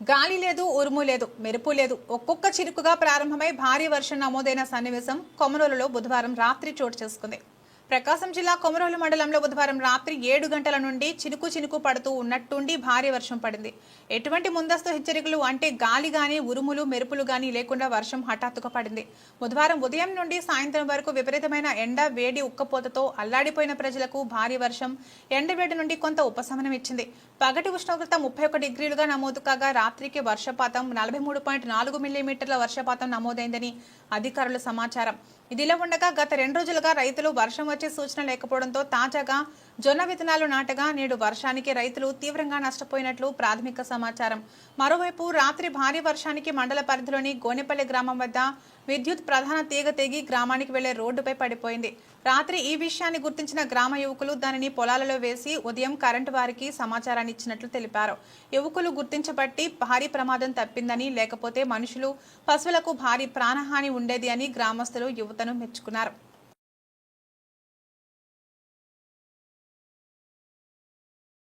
గాలి లేదు ఉరుము లేదు మెరుపు లేదు. ఒక్కొక్క చిరుకుగా ప్రారంభమై భారీ వర్షం నమోదైన సన్నివేశం కొమరోలలో బుధవారం రాత్రి చోటు చేసుకుంది. ప్రకాశం జిల్లా కొమరోలు మండలంలో బుధవారం రాత్రి ఏడు గంటల నుండి చినుకు చినుకు పడుతూ ఉన్నట్టుండి భారీ వర్షం పడింది. ఎటువంటి ముందస్తు హెచ్చరికలు అంటే గాలి గాని ఉరుములు మెరుపులు గాని లేకుండా వర్షం హఠాత్తుగా పడింది. బుధవారం ఉదయం నుండి సాయంత్రం వరకు విపరీతమైన ఎండ వేడి ఉక్కపోతతో అల్లాడిపోయిన ప్రజలకు భారీ వర్షం ఎండవేడి నుండి కొంత ఉపశమనం ఇచ్చింది. పగటి ఉష్ణోగ్రత ముప్పై ఒక డిగ్రీలుగా నమోదు కాగా రాత్రికి వర్షపాతం నలభై మూడు పాయింట్ నాలుగు మిల్లీమీటర్ల వర్షపాతం నమోదైందని అధికారుల సమాచారం. ఇదిలా ఉండగా గత రెండు రోజులుగా రైతులు వర్షం వచ్చే సూచన లేకపోవడంతో తాజాగా జొన్న విత్తనాలు నాటగా నేడు వర్షానికి రైతులు తీవ్రంగా నష్టపోయినట్లు ప్రాథమిక సమాచారం. మరోవైపు రాత్రి భారీ వర్షానికి మండల పరిధిలోని గోనెపల్లి గ్రామం వద్ద విద్యుత్ ప్రధాన తీగ తెగి గ్రామానికి వెళ్ళే రోడ్డుపై పడిపోయింది. రాత్రి ఈ విషయాన్ని గుర్తించిన గ్రామ యువకులు దానిని పొలాలలో వేసి ఉదయం కరెంటు వారికి సమాచారాన్ని ఇచ్చినట్లు తెలిపారు. యువకులు గుర్తించబట్టి భారీ ప్రమాదం తప్పిందని లేకపోతే మనుషులు పశువులకు భారీ ప్రాణహాని ఉండేది అని గ్రామస్తులు కొత్తను మెచ్చుకున్నారు.